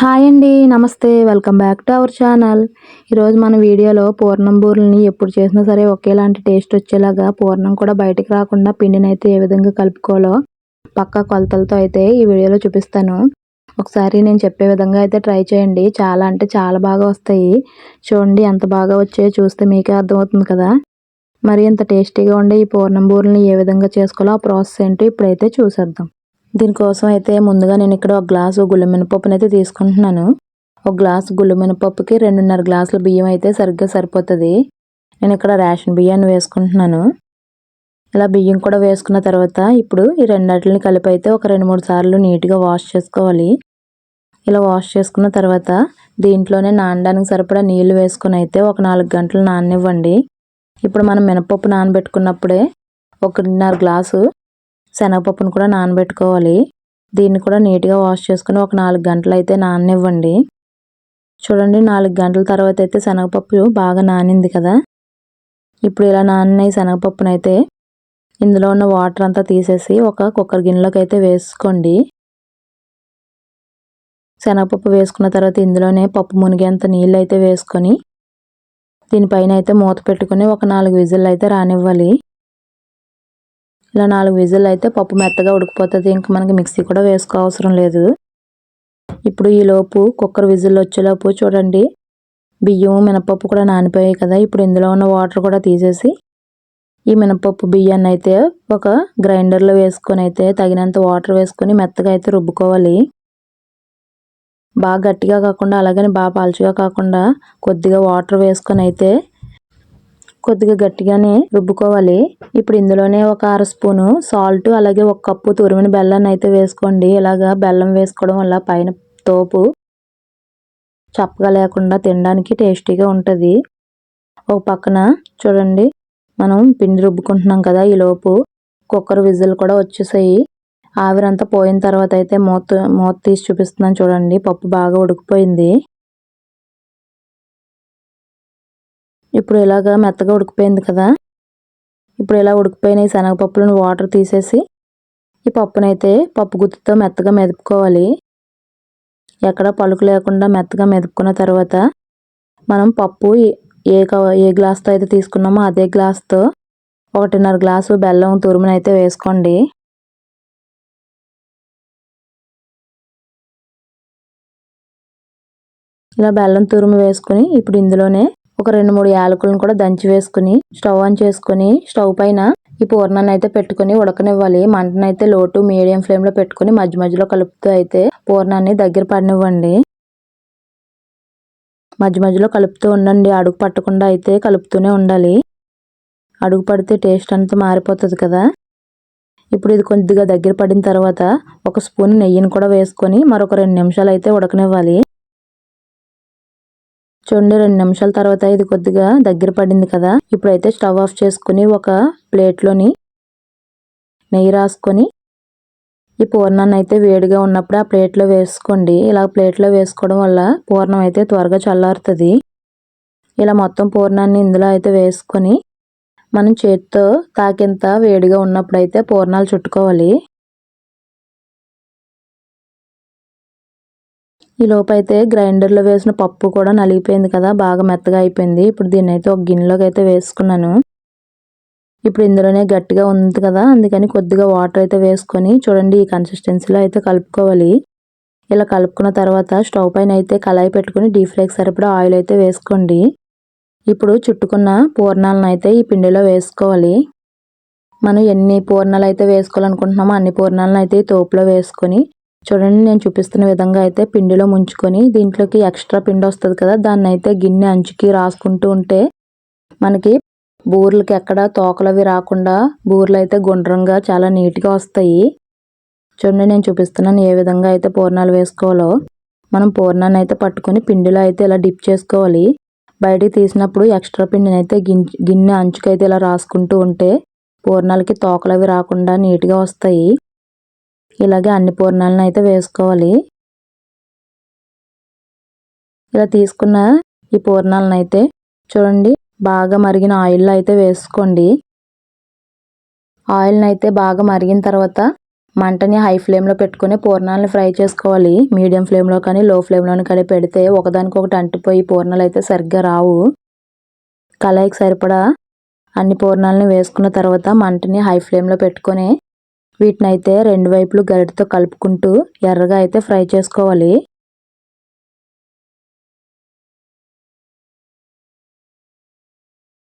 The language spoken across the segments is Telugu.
హాయ్ అండి నమస్తే welcome back to our channel. ఈరోజు మన వీడియోలో పూర్ణం బూరెల్ని ఎప్పుడు చేసినా సరే ఒకేలాంటి టేస్ట్ వచ్చేలాగా పూర్ణం కూడా బయటకు రాకుండా పిండిని అయితే ఏ విధంగా కలుపుకోవాలో పక్క కొలతలతో అయితే ఈ వీడియోలో చూపిస్తాను. ఒకసారి నేను చెప్పే విధంగా అయితే ట్రై చేయండి. చాలా అంటే చాలా బాగా వస్తాయి. చూడండి ఎంత బాగా వచ్చాయో చూస్తే మీకే అర్థమవుతుంది కదా. మరి ఇంత టేస్టీగా ఉండే ఈ పూర్ణం బూరెల్ని ఏ విధంగా చేసుకోవాలో ఆ ప్రాసెస్ ఏంటో ఇప్పుడైతే చూసేద్దాం. దీనికోసం అయితే ముందుగా నేను ఇక్కడ ఒక గ్లాసు గుళ్ళమినపప్పుని అయితే తీసుకుంటున్నాను. ఒక గ్లాసు గుళ్ళమినపప్పుకి రెండున్నర గ్లాసుల బియ్యం అయితే సరిగ్గా సరిపోతుంది. నేను ఇక్కడ రేషన్ బియ్యాన్ని వేసుకుంటున్నాను. ఇలా బియ్యం కూడా వేసుకున్న తర్వాత ఇప్పుడు ఈ రెండింటిని కలిపి అయితే ఒక రెండు మూడు సార్లు నీట్గా వాష్ చేసుకోవాలి. ఇలా వాష్ చేసుకున్న తర్వాత దీంట్లోనే నానడానికి సరిపడా నీళ్ళు వేసుకుని అయితే ఒక నాలుగు గంటలు నాననివ్వండి. ఇప్పుడు మనం మినపప్పు నానబెట్టుకున్నప్పుడే ఒకటిన్నర గ్లాసు శనగపప్పును కూడా నానబెట్టుకోవాలి. దీన్ని కూడా నీట్గా వాష్ చేసుకుని ఒక నాలుగు గంటలు అయితే నాననివ్వండి. చూడండి నాలుగు గంటల తర్వాత అయితే శనగపప్పు బాగా నానింది కదా. ఇప్పుడు ఇలా నానిన ఈ శనగపప్పునైతే ఇందులో ఉన్న వాటర్ అంతా తీసేసి ఒక కుక్కర్ గిన్నెలోకి అయితే వేసుకోండి. శనగపప్పు వేసుకున్న తర్వాత ఇందులోనే పప్పు మునిగేంత నీళ్ళు అయితే వేసుకొని దీనిపైన అయితే మూత పెట్టుకుని ఒక నాలుగు విజిల్ అయితే రానివ్వాలి. ఇలా నాలుగు విజిల్ అయితే పప్పు మెత్తగా ఉడికిపోతుంది. ఇంకా మనకి మిక్సీ కూడా వేసుకో అవసరం లేదు. ఇప్పుడు ఈ లోపు కుక్కర్ విజిల్ వచ్చేలోపు చూడండి. బియ్యం మినపప్పు కూడా నానిపోయాయి కదా. ఇప్పుడు ఇందులో ఉన్న వాటర్ కూడా తీసేసి ఈ మినపప్పు బియ్యాన్ని అయితే ఒక గ్రైండర్లో వేసుకొని అయితే తగినంత వాటర్ వేసుకొని మెత్తగా అయితే రుబ్బుకోవాలి. బాగా గట్టిగా కాకుండా అలాగని బాగా పాల్చిగా కాకుండా కొద్దిగా వాటర్ వేసుకొని అయితే కొద్దిగా గట్టిగానే రుబ్బుకోవాలి. ఇప్పుడు ఇందులోనే ఒక అర స్పూను సాల్ట్ అలాగే ఒక కప్పు తురిమిన బెల్లాన్ని అయితే వేసుకోండి. ఇలాగా బెల్లం వేసుకోవడం వల్ల పైన తోపు చప్పగా లేకుండా తినడానికి టేస్టీగా ఉంటుంది. ఒక పక్కన చూడండి మనం పిండి రుబ్బుకుంటున్నాం కదా ఈ లోపు. కుక్కర్ విజిల్ కూడా వచ్చేసాయి. ఆవిరంతా పోయిన తర్వాత అయితే మూత మూత తీసి చూపిస్తున్నాను చూడండి. పప్పు బాగా ఉడికిపోయింది. ఇప్పుడు ఇలాగా మెత్తగా ఉడికిపోయింది కదా? ఇప్పుడు ఇలా ఉడికిపోయిన ఈ శనగపప్పులను వాటర్ తీసేసి ఈ పప్పునైతే పప్పు గుత్తితో మెత్తగా మెదుపుకోవాలి. ఎక్కడ పలుకు లేకుండా మెత్తగా మెదుపుకున్న తర్వాత మనం పప్పు ఏ ఏ గ్లాస్తో అయితే తీసుకున్నామో అదే గ్లాస్తో ఒకటిన్నర గ్లాసు బెల్లం తురుమునైతే అయితే వేసుకోండి. ఇలా బెల్లం తురుము వేసుకుని ఇప్పుడు ఇందులోనే ఒక రెండు మూడు యాలకులను కూడా దంచి వేసుకుని స్టవ్ ఆన్ చేసుకుని స్టవ్ పైన ఈ పూర్ణాన్ని అయితే పెట్టుకుని ఉడకనివ్వాలి. మంటనైతే లోటు మీడియం ఫ్లేమ్లో పెట్టుకుని మధ్య మధ్యలో కలుపుతూ అయితే పూర్ణాన్ని దగ్గర పడినివ్వండి. మధ్య మధ్యలో కలుపుతూ ఉండండి. అడుగు పట్టకుండా అయితే కలుపుతూనే ఉండాలి. అడుగు పడితే టేస్ట్ అంతా మారిపోతుంది కదా. ఇప్పుడు ఇది కొద్దిగా దగ్గర పడిన తర్వాత ఒక స్పూన్ నెయ్యిని కూడా వేసుకొని మరొక రెండు నిమిషాలు అయితే ఉడకనివ్వాలి. చూడండి రెండు నిమిషాల తర్వాత ఇది కొద్దిగా దగ్గర పడింది కదా. ఇప్పుడైతే స్టవ్ ఆఫ్ చేసుకుని ఒక ప్లేట్లోని నెయ్యి రాసుకొని ఈ పూర్ణాన్ని అయితే వేడిగా ఉన్నప్పుడు ఆ ప్లేట్లో వేసుకోండి. ఇలా ప్లేట్లో వేసుకోవడం వల్ల పూర్ణం అయితే త్వరగా చల్లారుతుంది. ఇలా మొత్తం పూర్ణాన్ని ఇందులో అయితే వేసుకొని మనం చేతితో తాకింత వేడిగా ఉన్నప్పుడు అయితే పూర్ణాలు చుట్టుకోవాలి. ఈ అయితే గ్రైండర్లో వేసిన పప్పు కూడా నలిగిపోయింది కదా బాగా మెత్తగా అయిపోయింది. ఇప్పుడు దీన్ని అయితే ఒక గిన్నెలోకి అయితే వేసుకున్నాను. ఇప్పుడు ఇందులోనే గట్టిగా ఉంది కదా అందుకని కొద్దిగా వాటర్ అయితే వేసుకొని చూడండి ఈ కన్సిస్టెన్సీలో అయితే కలుపుకోవాలి. ఇలా కలుపుకున్న తర్వాత స్టవ్ పైన అయితే కళాయి పెట్టుకుని డీప్ ఫ్రైకి సరిపడా ఆయిల్ అయితే వేసుకోండి. ఇప్పుడు చుట్టుకున్న పూర్ణాలను అయితే ఈ పిండిలో వేసుకోవాలి. మనం ఎన్ని పూర్ణాలు అయితే వేసుకోవాలనుకుంటున్నామో అన్ని పూర్ణాలను అయితే ఈ తోపులో వేసుకొని చూడండి నేను చూపిస్తున్న విధంగా అయితే పిండిలో ముంచుకొని దీంట్లోకి ఎక్స్ట్రా పిండి వస్తుంది కదా దాన్ని అయితే గిన్నె అంచుకి రాసుకుంటూ ఉంటే మనకి బూర్లకి ఎక్కడ తోకలవి రాకుండా బూర్లు అయితే గుండ్రంగా చాలా నీట్గా వస్తాయి. చూడండి నేను చూపిస్తున్నాను ఏ విధంగా అయితే పూర్ణాలు వేసుకోవాలో. మనం పూర్ణాన్ని అయితే పట్టుకొని పిండిలో అయితే ఇలా డిప్ చేసుకోవాలి. బయటికి తీసినప్పుడు ఎక్స్ట్రా పిండిని అయితే గిన్నె అంచుకైతే ఇలా రాసుకుంటూ ఉంటే పూర్ణాలకి తోకలవి రాకుండా నీట్గా వస్తాయి. ఇలాగే అన్ని పూర్ణాలను అయితే వేసుకోవాలి. ఇలా తీసుకున్న ఈ పూర్ణాలను అయితే చూడండి బాగా మరిగిన ఆయిల్లో అయితే వేసుకోండి. ఆయిల్ని అయితే బాగా మరిగిన తర్వాత మంటని హై ఫ్లేమ్లో పెట్టుకుని పూర్ణాలను ఫ్రై చేసుకోవాలి. మీడియం ఫ్లేమ్లో కానీ లో ఫ్లేమ్లోని కానీ పెడితే ఒకదానికొకటి అంటిపోయి పూర్ణాలు అయితే సరిగ్గా రావు. కళాయికి సరిపడా అన్ని పూర్ణాలను వేసుకున్న తర్వాత మంటని హై ఫ్లేమ్లో పెట్టుకొని వీటిని అయితే రెండు వైపులు గరిటతో కలుపుకుంటూ ఎర్రగా అయితే ఫ్రై చేసుకోవాలి.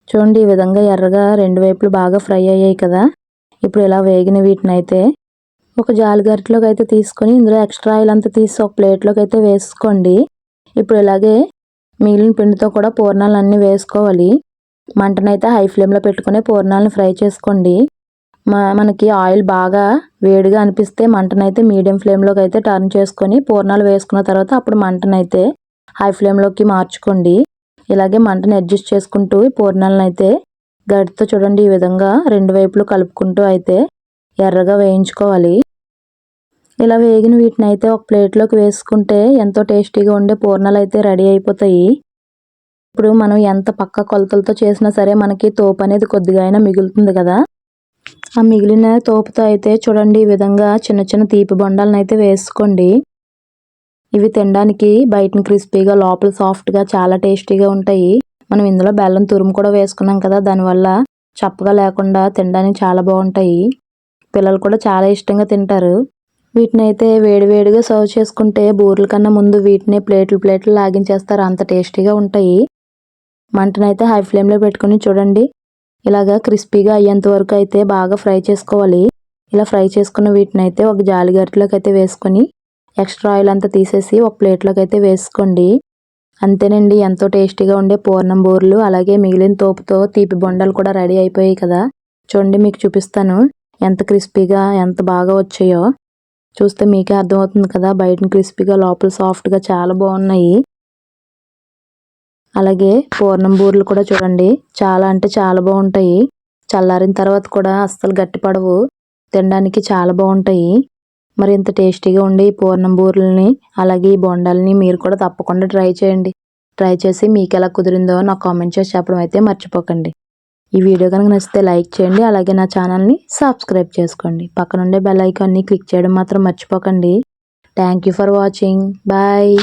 చూడండి ఈ విధంగా ఎర్రగా రెండు వైపులు బాగా ఫ్రై అయ్యాయి కదా. ఇప్పుడు ఇలా వేగిన వీటిని అయితే ఒక జాలి గరిటలోకి అయితే తీసుకొని ఇందులో ఎక్స్ట్రా ఆయిల్ అంతా తీసి ఒక ప్లేట్లోకి అయితే వేసుకోండి. ఇప్పుడు ఇలాగే మిగిలిన పిండితో కూడా పూర్ణాలు వేసుకోవాలి. మంటనైతే హై ఫ్లేమ్లో పెట్టుకుని పూర్ణాలను ఫ్రై చేసుకోండి. మనకి ఆయిల్ బాగా వేడిగా అనిపిస్తే మంటనైతే మీడియం ఫ్లేమ్లోకి అయితే టర్న్ చేసుకొని పూర్ణాలు వేసుకున్న తర్వాత అప్పుడు మంటనైతే హై ఫ్లేమ్లోకి మార్చుకోండి. ఇలాగే మంటను అడ్జస్ట్ చేసుకుంటూ పూర్ణాలను అయితే గడితో చూడండి ఈ విధంగా రెండు వైపులు కలుపుకుంటూ అయితే ఎర్రగా వేయించుకోవాలి. ఇలా వేగిన వీటిని అయితే ఒక ప్లేట్లోకి వేసుకుంటే ఎంతో టేస్టీగా ఉండే పూర్ణాలు అయితే రెడీ అయిపోతాయి. ఇప్పుడు మనం ఎంత పక్క కొలతలతో చేసినా సరే మనకి తోపు అనేది కొద్దిగా అయినా మిగులుతుంది కదా. ఆ మిగిలిన తోపుతో అయితే చూడండి ఈ విధంగా చిన్న చిన్న తీపి బొండాలను అయితే వేసుకోండి. ఇవి తినడానికి బయటని క్రిస్పీగా లోపల సాఫ్ట్గా చాలా టేస్టీగా ఉంటాయి. మనం ఇందులో బెల్లం తురుము కూడా వేసుకున్నాం కదా దానివల్ల చప్పగా లేకుండా తినడానికి చాలా బాగుంటాయి. పిల్లలు కూడా చాలా ఇష్టంగా తింటారు. వీటిని అయితే వేడివేడిగా సర్వ్ చేసుకుంటే బూరెల కన్నా ముందు వీటిని ప్లేట్లు ప్లేట్లు లాగించేస్తారు అంత టేస్టీగా ఉంటాయి. మంటనైతే హై ఫ్లేమ్లో పెట్టుకుని చూడండి. ఇలాగా క్రిస్పీగా అయ్యేంత వరకు అయితే బాగా ఫ్రై చేసుకోవాలి. ఇలా ఫ్రై చేసుకున్న వీటిని అయితే ఒక జాలి గరిటలోకి అయితే వేసుకొని ఎక్స్ట్రా ఆయిల్ అంతా తీసేసి ఒక ప్లేట్లోకి అయితే వేసుకోండి. అంతేనండి ఎంతో టేస్టీగా ఉండే పూర్ణం బూరెలు అలాగే మిగిలిన తోపుతో తీపి బొండాలు కూడా రెడీ అయిపోయాయి కదా. చూడండి మీకు చూపిస్తాను ఎంత క్రిస్పీగా ఎంత బాగా వచ్చాయో. చూస్తే మీకే అర్థమవుతుంది కదా బయట క్రిస్పీగా లోపల సాఫ్ట్గా చాలా బాగున్నాయి. అలాగే పూర్ణం బూరెలు కూడా చూడండి. చాలా అంటే చాలా బాగుంటాయి. చల్లారిన తర్వాత కూడా అస్సలు గట్టిపడవు తినడానికి చాలా బాగుంటాయి. మరి ఇంత టేస్టీగా ఉండే ఈ పూర్ణం బూరెలని అలాగే ఈ బొండాలని మీరు కూడా తప్పకుండా ట్రై చేయండి. ట్రై చేసి మీకు ఎలా కుదిరిందో నాకు కామెంట్ చేసి చెప్పడం అయితే మర్చిపోకండి. ఈ వీడియో కనుక నచ్చితే లైక్ చేయండి అలాగే నా ఛానల్ని సబ్స్క్రైబ్ చేసుకోండి. పక్కనుండే బెల్ ఐకాన్ని క్లిక్ చేయడం మాత్రం మర్చిపోకండి. Thank for watching. బాయ్.